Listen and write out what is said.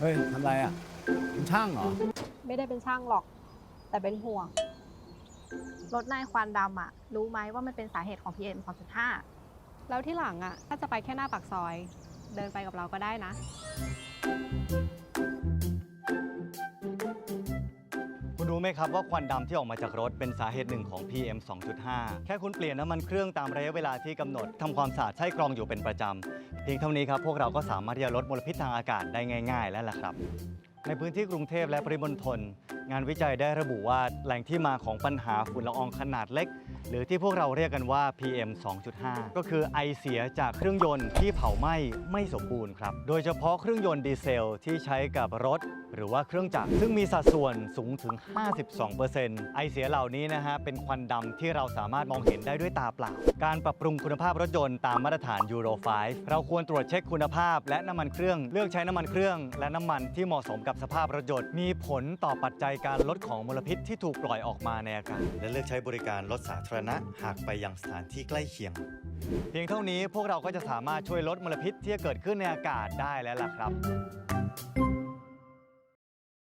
เฮ้ยทำไรอะเป็นช่างเหรอ ไม่ได้เป็นช่างหรอก แต่เป็นห่วง รถนายควันดำอะรู้ไหมว่ามันเป็นสาเหตุของ PM 2.5 แล้วที่หลังอะถ้าจะไปแค่หน้าปากซอย เดินไปกับเราก็ได้นะ รู้ไหมครับว่าควันดำที่ออกมาจากรถเป็นสาเหตุหนึ่งของ PM 2.5 แค่คุณเปลี่ยนน้ำมันเครื่องตามระยะเวลาที่กำหนดทำความสะอาดใช้กรองอยู่เป็นประจำ เพียงเท่านี้ครับพวกเราก็สามารถที่จะลดมลพิษทางอากาศได้ง่าย ๆ แล้วล่ะครับ ในพื้นที่กรุงเทพและปริมณฑล งานวิจัยได้ระบุว่าแหล่งที่มาของปัญหาฝุ่นละอองขนาดเล็ก หรือที่พวกเราเรียกกันว่า PM 2.5 ก็คือไอเสียจากเครื่องยนต์ที่เผาไหม้ไม่สมบูรณ์ครับ โดยเฉพาะเครื่องยนต์ดีเซลที่ใช้กับรถ หรือว่าเครื่องจักรซึ่งมีสัดส่วนสูงถึง 52%ไอเสียเหล่านี้นะฮะเป็นควันดำที่เราสามารถมองเห็นได้ด้วยตาเปล่า การปรับปรุงคุณภาพรถยนต์ตามมาตรฐานยูโร 5 เราควรตรวจเช็คคุณภาพ และน้ำมันเครื่องเลือกใช้น้ำมันเครื่อง และน้ำมันที่เหมาะสมกับสภาพรถยนต์มีผลต่อปัจจัยการลดของมลพิษที่ถูกปล่อยออกมาในอากาศ และเลือกใช้บริการรถสาธารณะหากไปยังสถานที่ใกล้เคียง เพียงเท่านี้พวกเราก็จะสามารถช่วยลดมลพิษที่จะเกิดขึ้นในอากาศได้แล้วล่ะครับ